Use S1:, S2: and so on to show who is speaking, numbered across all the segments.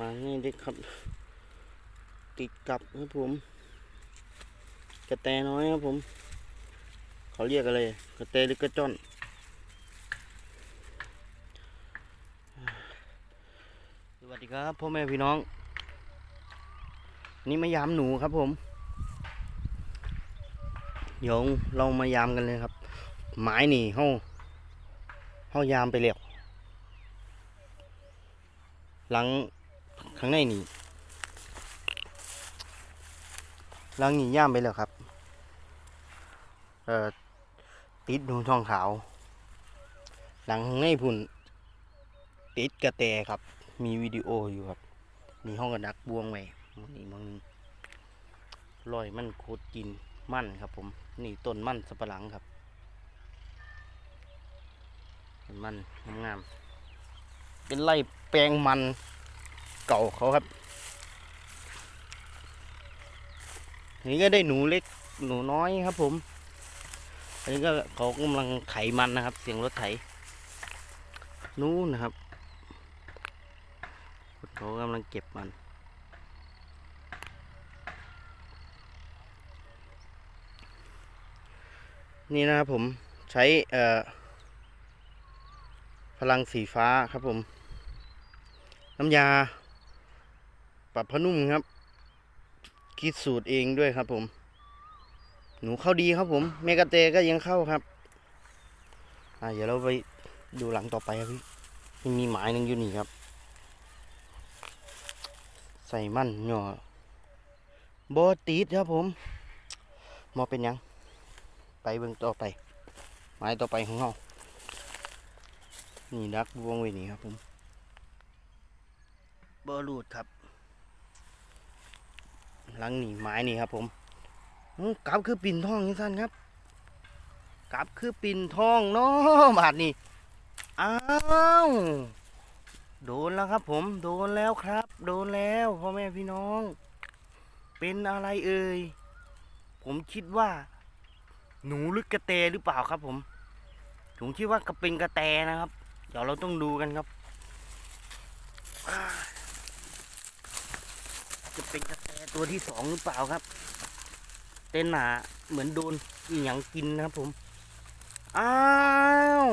S1: มาง่ายเด็กครับ ติดกับครับผม กระแตน้อยครับผม เขาเรียกอะไร กระแตหรือกระจอนสวัสดีครับพ่อแม่พี่น้อง นี่มายามหนูครับผมเดี๋ยวเรามายามกันเลยครับหมายนี่เฮาเฮายามไปแล้วหลัง ข้างในนี่หลังนี่ย่ามไปแล้วครับ เอ่อติดหนูทองขาว หลังข้างในพุ่น ติดกระแตครับ มีวิดีโออยู่ครับนี่ห้องกระดักบวงไว้นี่มองนึงลอยมันโคตรกินมั่นครับผม นี่ต้นมั่นสับปะหลังครับต้นมันงามๆเป็นไร่แปลงมัน เก่าเขาครับ นี่ก็ได้หนูเล็กหนูน้อยครับ ผม อันนี้ก็เขากำลังไถมันนะครับ เสียงรถไถ นู้นนะครับเขากำลังเก็บมันนี่นะครับผมใช้พลังสีฟ้าครับผม น้ำยา ปรับผ้านุ่มครับ คิดสูตรเองด้วยครับผม หนูเข้าดีครับผม เมกะเตก็ยังเข้าครับ อ่าเดี๋ยวเราไปดูหลังต่อไปครับพี่มันมีหมายหนึ่งอยู่นี่ครับ ใส่มั่นหน่อบอตีดครับผมมอเป็นยัง ไปเบิ่งต่อไป หมายต่อไปของเรานี่ดักบวงไว้นี่ครับผมเบอร์ลูดครับ ลังนี่ไม้นี่ครับผมกลับคือปิ่นทองนี่สั้นครับกลับคือปิ่นทองเนาะบาทนี่อ้าวโดนแล้วครับผมโดนแล้วครับ โดนแล้วพ่อแม่พี่น้อง เป็นอะไรเอ่ยผมคิดว่า หนูหรือกระแตหรือเปล่าครับ ผมผมคิดว่ากระเป็นกระแตนะครับ เดี๋ยวเราต้องดูกันครับ จะเป็นกระแต ตัวที่สองหรือเปล่าครับ เต้นหนาเหมือนโดนอีหยังกินนะครับผม อ้าว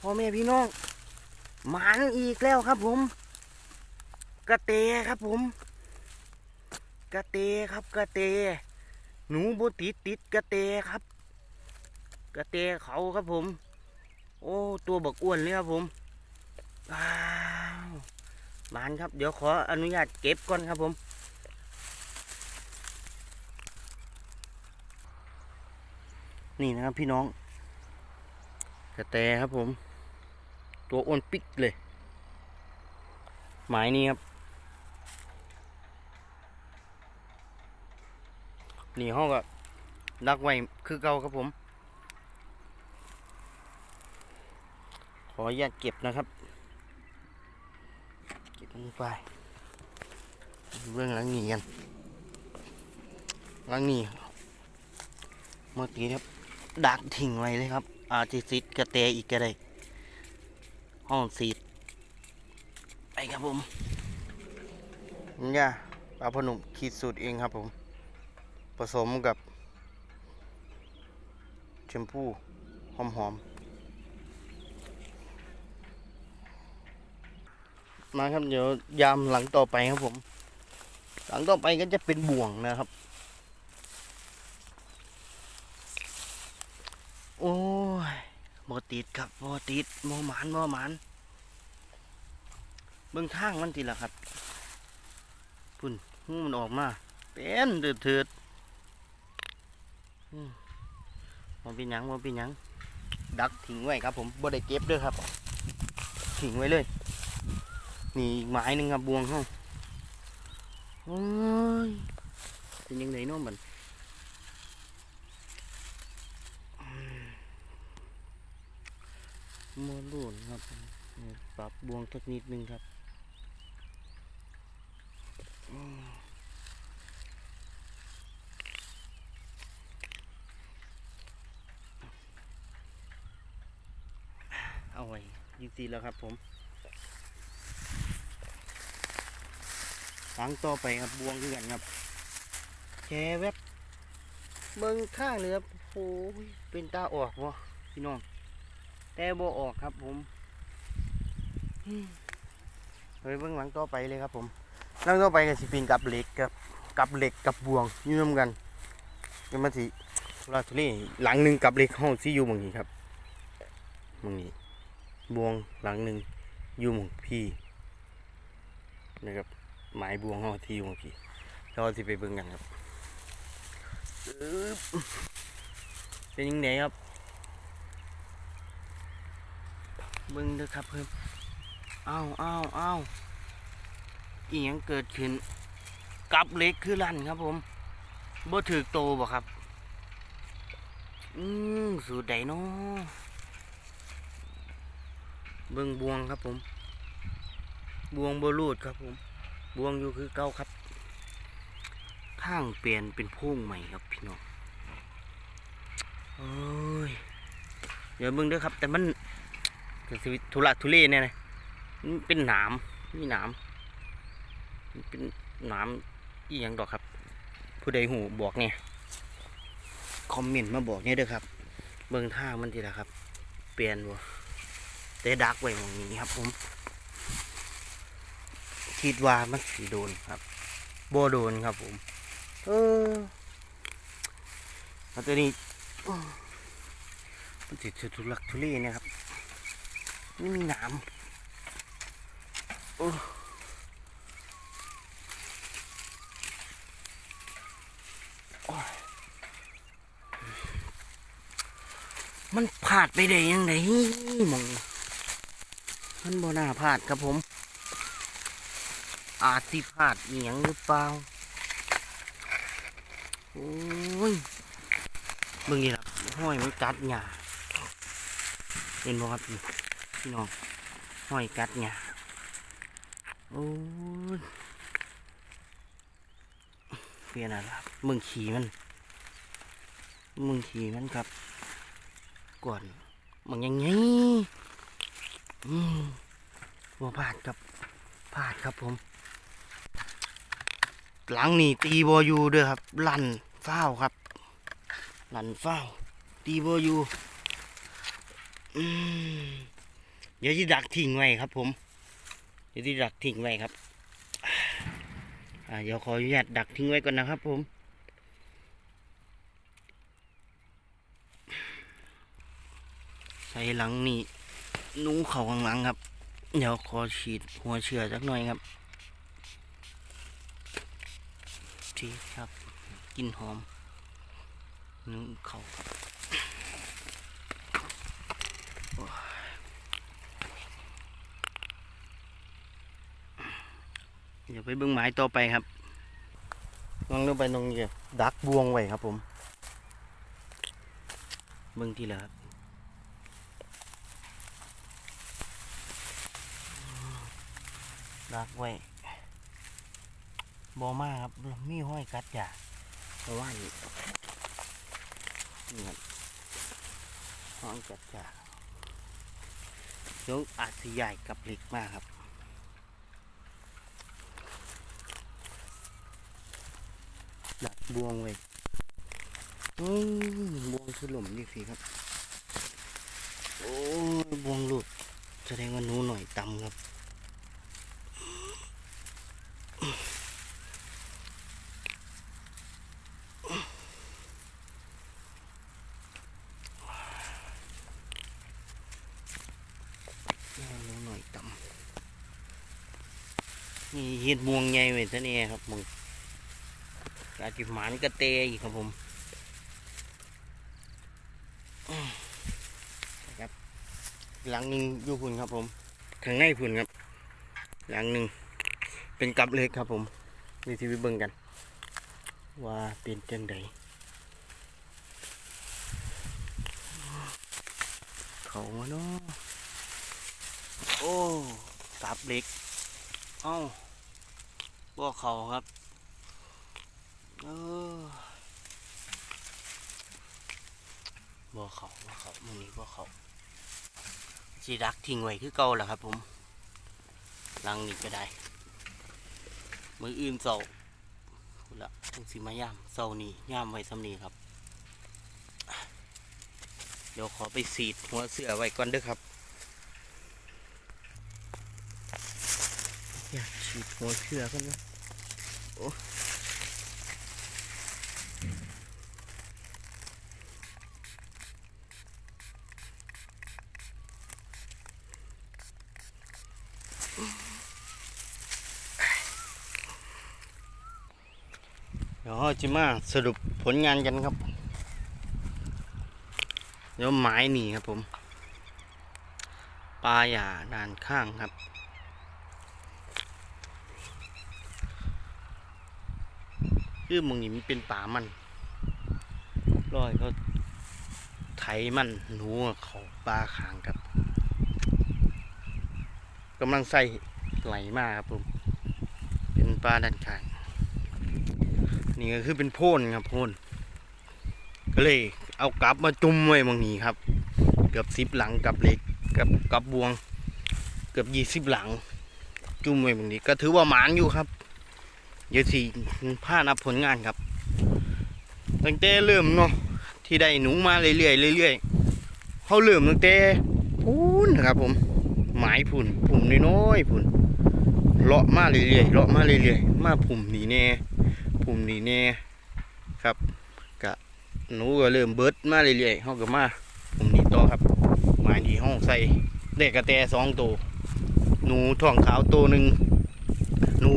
S1: พ่อแม่พี่น้องหมันอีกแล้วครับผม กระเตครับผม กระเตครับกระเต หนูบุติดติดกระเตครับ กระเตเขาครับผม โอ้ตัวบักอ้วนเลยครับผมว้าวหมานครับ เดี๋ยวขออนุญาตเก็บก่อนครับผม นี่นะครับพี่น้องกระแตครับผม ตัวอ้วนปิกเลย หมายนี้ครับ นี่ห้องก็ดักไว้คือเก่าครับผม ขออนุญาตเก็บนะครับ เก็บลงไปเรื่องลังนี้กันหลังนี้เมื่อกี้ครับ ดักทิ้งไว้เลยครับ อาจจะซิดกระแตอีกก็ได้ ห้องซีดไปครับผมเนี่ยปลาพนุ่มคิดสูตรเองครับผม ผสมกับแชมพูหอมหอมๆมาครับเดี๋ยวยามหลังต่อไปครับผม หลังต่อไปก็จะเป็นบ่วงนะครับ โอ้ยบอติดครับบอติดบอหมานบอหมานเบื้องทางมันทีละครับพุ่นหูมันออกมาเป็นเดือดเถือดมองเป็นยังมองเป็นยัง ดักทิ้งไว้ครับ ผมบ่ได้เก็บด้วยครับทิ้งไว้เลย นี่อีกไม้หนึ่งครับบวงเขาโอ้ยเป็นยังไงน้องมันมอลุ่น ครับปรับบวงสักนิดนึงครับอืมเอาไว้ยิงซีแล้วครับผมหลังต่อไปครับบวงคือกันครับแกแวบเบิ่งข้างเลยครับโอ้ยเป็นตาออกวะพี่น้องแต่บ่ออกครับผม เฮ้ยเบิ่งหลังต่อไปเลยครับผมหลังต่อไปก็สิป็นกับเหล็กครับกับเหล็กกับบวงอยู่นกันเป็นมาสิทุราทุเลหลังหนึ่งกับเหล็กห้องที่อยู่หมองนี้ครับหมองนี้บวงหลังหนึ่งอยู่หมองพี่นะครับหมายบวงห้องที่อยู่หมองพี่เราสิไปเบิ่งกันครับอึ๊บเป็นยังไงครับเบิ่งเด้อครับเพิ่ม อ้าวอ้าวอ้าวอีหยังเกิดขึ้นกับเล็กคือลั่นครับผมบ่ถือโตบ่ครับ อืมสูตรใดเนาะเบิ่งบวงครับผม บวงบ่รูดครับผม บวงอยู่คือเก่าครับข้างเปลี่ยนเป็นพุ่งใหม่ครับพี่น้องโอ้ย เดี๋ยวเบิ่งเด้อครับ แต่มันก็สิทุลักทุเลเนี่ยนะ เป็นหนามมีหนามเป็นหนามอีหยังดอกครับ ผู้ใดหูบอกเนี่ยคอมเมนต์มาบอกเนี่ยเด้อครับ เบิ่งท่ามันทีละครับ เปลี่ยนบ่แต่ดักไว้ตรงนี้ครับ ผม คิดว่ามันสีโดนครับโบโดนครับผม เออแล้วตัวนี้มันติดทุลักทุเลเนี่ยครับ นี่มีหนาม มันพลาดไปได้ยังไงมองมันบ่น่าพลาดครับผม อาจสิพลาดอหย่างหรือเปล่า โอ้ยเบิ่งนี่ครับห้อยมันกัดหญ้าเห็นบ่ครับพี่น้องห้อยกัดเนี่ย โอ้ยเปลี่ยนอะไรครับมึงขี่มัน มึงขี่มันครับ ก่อนมึงยังไงอืมว่าพลาดครับพลาดครับผม หลังนี่ตีบอยูเด้อครับ ลั่นเฝ้าวครับ ลั่นเฝ้าวตีบอยูอืมเดี๋ยวจะดักทิ้งไว้ครับผม เดี๋ยวจะดักทิ้งไว้ครับเดี๋ยวขออนุญาตดักทิ้งไว้ก่อนนะครับผมใส่หลังนี่หนูเข่าข้างหลังครับ เดี๋ยวขอฉีดหัวเชื้อสักหน่อยครับฉีครับกลินหอมหนูเข่าครับ เดี๋ยวไปเบิ้งไม้ต่อไปครับลองลงไปตรงนี้ดักบวงไว้ครับ ผมเบิ้งทีละครับดักไว้บอมาครับมีห้อยกัดจ่าเพราะว่านี่นี่ครับห้อยกัดจ่าเดี๋ยวอาจจะใหญ่กับเหล็กมากครับ ดัก บวงไว้บวงคือหล่มนี่สิครับ โอ้ยบวงหลุด แสดงว่าหนูหน่อยต่ำครับนูหน่อยต่ำนี่เห็ดบวงใหญ่ไว้ซะเนี่ยครับมึง อาจจะหมานกระเตยอีกครับผมอื้อนะครับหลังหนึ่งอยู่พุ่นครับผมข้างในพุ่นครับ หลังหนึ่งเป็นกับเล็กครับผมนี่ที่ไปเบิ่งกัน ว่าเป็นจังใดเขามาเนาะโอ้กับเล็ก เอ้าบ่เขาครับ เออเขาบ่เขามันนี้บ่เขาสิรักทิ้งไว้คือเก่าแหละครับผมหลังนี้ก็ได้ มืออื่นเสาพูดละจังสิมาย่ามเสานี่ย่ามไว้สำนีครับ เดี๋ยวขอไปสีดหัวเสือไว้ก่อนเด้อครับอยากฉีดหัวเสือกันนะโอ้ ดี๋ยวเราจะมาสรุปผลงานกันครับ เดี๋ยวไม้หนีครับผม ปลาหย่าด้านข้างครับ คือมึงนี่มันเป็นป่ามันร้อยเขาไถมันหนูเขาปลาขางครับกำลังใส่ไหลมากครับผม เป็นปลาด้านข้าง นี่ก็คือเป็นโพนครับโพนก็เลยเอากลับมาจุ่มไว้หมองนี้ครับ เกือบสิบหลังกับเหล็กกับกับบวง เกือบยี่สิบหลัง จุ่มไว้หมองนี้ ก็ถือว่าหมานอยู่ครับเดี๋ยวสิพานับผลงานครับตั้งแต่เริ่มเนาะที่ได้หนูมาเรื่อยๆเรื่อยๆเขาเริ่มตั้งแต่พูนนะครับ ผมหมายพุ่นพุ่มน้อยๆพุ่นเลาะมาเรื่อยๆเลาะมาเรื่อยๆมาพุ่มนี่แน่ พุ่มนี่แน่ครับกะหนูก็เริ่มเบิดมาเรื่อยๆเขาก็มาพุ่มนี่ต่อครับหมายที่ห้องใส่ได้กระแตสองตัวหนูท้องขาวตัวหนึ่งหนู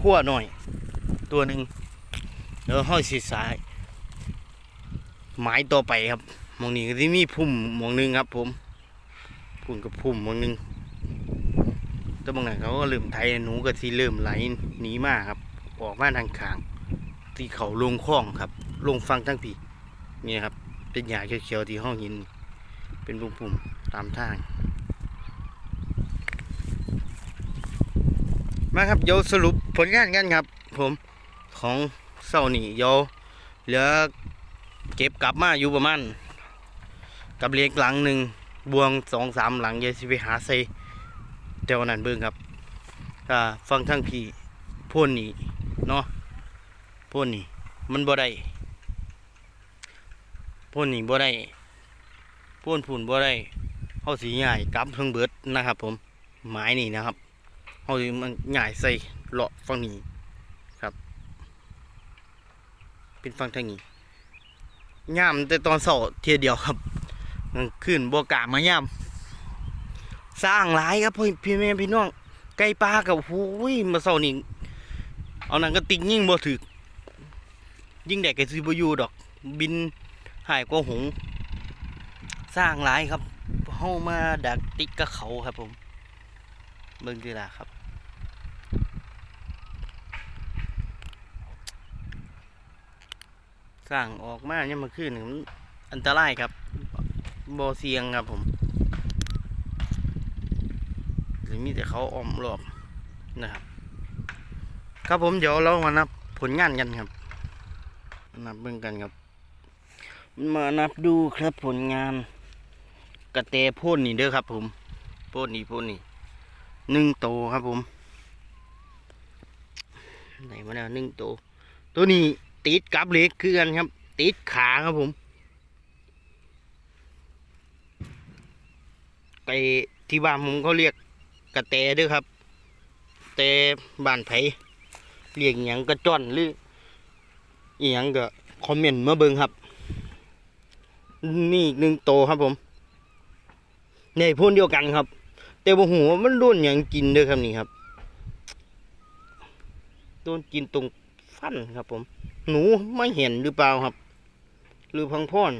S1: ขั้วหน่อย ตัวหนึ่งแล้วห้อยสีสายหมายต่อไปครับมองนี้ก็ที่มีพุ่มมองหนึงครับ ผมพุ่มกับพุ่มมองหนึงแต่บางไหนเขาก็เริ่มไทยหนูก็ที่เริ่มไหลหนีมากครับ ออกมาทางขางที่เขาลงคลองครับ ลงฟังทั้งปีนี่ครับ เป็นหญ้าเขียวๆที่ห้องหิน เป็นปุ่มๆตามทาง มาครับเดี๋ยวสรุปผลงานกันครับ ผมของเสาร์นี้เดี๋ยวเหลือเก็บกลับมาอยู่ประมาณกับเล็กหลังหนึ่งบวงสองสามหลังเดี๋ยสิไปหาใส่เดี๋ยวนั้นเบิ่งครับฟังทั้งพี่พ่นนี่ เนาะพ่นนี่มันบ่ได้พ่นนี่บ่ได้พ่นผุ่นบ่ได้เขาสีใหญ่กลับเพิ่งเบิดนะครับ ผมไม้นี่นะครับเอาสิมันใหงายใส่เลาะฝั่งนี้ครับ เป็นฝั่งทางนี้ย่ามแต่ตอนเสาเทียเดียวครับกลางคืนบกามาย่ามสร้างหลายครับพ่อพี่แม่พี่น้องไก่ปลากับโอ้ยมาเสานี้ เอานังก็ติงยิ่งบ่ถึก ยิ่งแดกก็สิบอยู่ดอก บินหายกว่าหงส์สร้างหลายครับเฮามาดักติกกับเขาครับผมเบิ่งดีละครับ สร้างออกมาเนี่ยมาขึ้นนี่มันอันตรายครับบ่เสียงครับผมหรือมีแต่เขาอ้อมรอบนะครับ ครับผมเดี๋ยวเรามานับผลงานกันครับ นับเบิ่งกันครับ มานับดูครับผลงาน กระแตพ่นนี่เด้อครับ ผมพ่นนี่พ่นนี่หนึ่งโตครับผมไหนมาแล้วหนึ่งโต ตัวนี้ติดกับเล็กคือกันครับ ติดขาครับผมไอที่บ้านผมเขาเรียกกระแตเด้วยครับแต่บ้านไผ เรียกอย่างกระจ้อนหรืออหย่างก็คอมเมนต์มาเบิงครับ นี่อีกหนึ่งโตครับผมในพ่นเดียวกันครับ แต่บ่หัวมันโดนอย่างกินด้อครับนี่ครับโดนกินตรงฟันครับ ผม หนูไม่เห็นหรือเปล่าครับ หรือพังพ่อน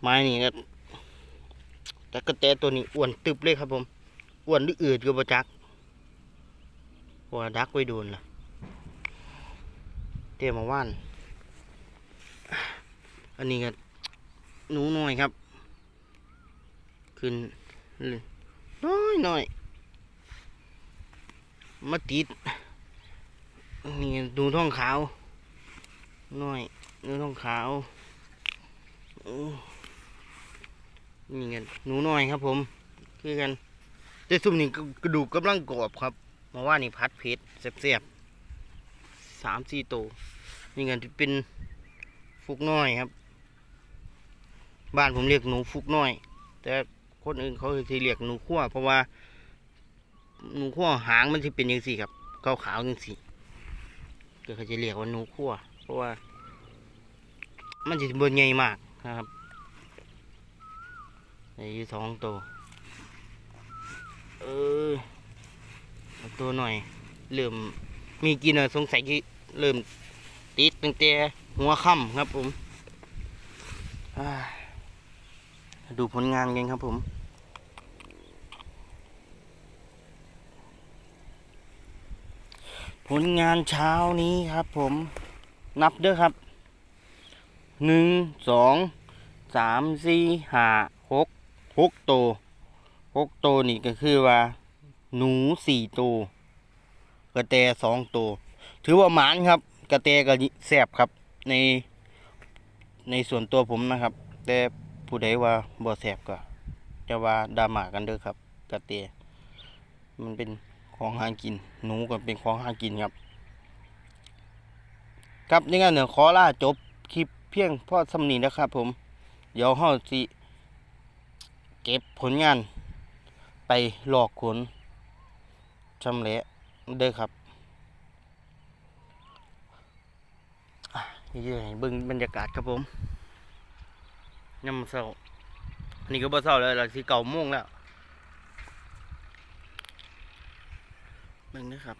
S1: ไม้นี่ก็แต่กระแตตัวนี้อ้วนตึบเลยครับผมอ้วนหรืออืดก็บ่จักษ ว่าดักไว้โดนล่ะเตรียมมาว่าน อันนี้ก็หนูน้อยครับ ขึ้นน้อยน้อยมาติดนี่ดูท้องขาวน้อยดูท้องขาวนี่ไงหนูน้อยครับผม คือกันแต่ซุ่มนี่กระดูกกำลังกรอบครับ มาว่านี่พัดเพชรเสียบๆสามสี่ตัวนี่เงินที่เป็นฟุกน้อยครับ บ้านผมเรียกหนูฟุกน้อย แต่คนอื่นเขาจะเรียกหนูขั้วเพราะว่าหนูขั้วหางมันจะเป็นยังสี่ครับขาวขาวยังสี่ก็เขาจะเรียกว่าหนูขั้วเพราะว่า มันจะเบนใหญ่มากนะครับในอยู่สองตัวเออ ตัวหน่อยเริ่มมีกินอสงสัยที่เริ่มติดตั้งแต่หัวค่ำครับผมดูผลงานกันครับผมผลงานเช้านี้ครับผมนับเด้อครับหนึ่งสองสามสี่ห้าหกหกโตหกโตนี่ก็คือว่า หนูสี่ตัวกระแตสองตัวถือว่าหมานครับ กระแตก็แสบครับ ใน ในส่วนตัวผมนะครับ แต่ผู้ใดว่าบ่แสบก็จะว่าดรามากันเด้อครับ กระแตมันเป็นของหากิน หนูก็เป็นของหากินครับ ครับยังไงเนี่ยขอลาจบคลิปเพียงพอสำนีนะครับ ผม เดี๋ยวเฮาสิเก็บผลงาน ไปหลอกขน ชำแหละเด้อครับนี่ให้เบิ่งบรรยากาศครับผมยามมื้อเช้าอันนี้ก็บ่เช้าแล้วล่ะสิเก้าโมงแล้วเบิ่งนะครับ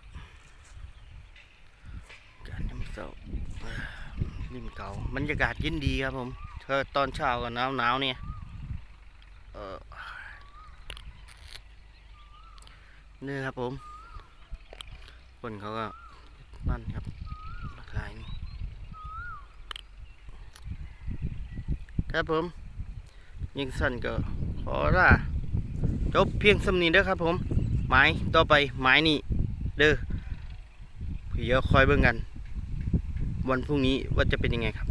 S1: การยามมื้อเช้าริมเก่าบรรยากาศย็นดีครับผมเธอตอนเช้ากับหนาวหนาวเนี่ยเออนี่ครับผม คนเขาก็นั่นครับลายนี่ครับผม ยิงสั้นก็ขอล่าจบเพียงสำนีเด้อครับผมหมายต่อไปหมายนี่เด้อเดี๋ยวคอยเบิ่งกัน วันพรุ่งนี้ว่าจะเป็นยังไงครับ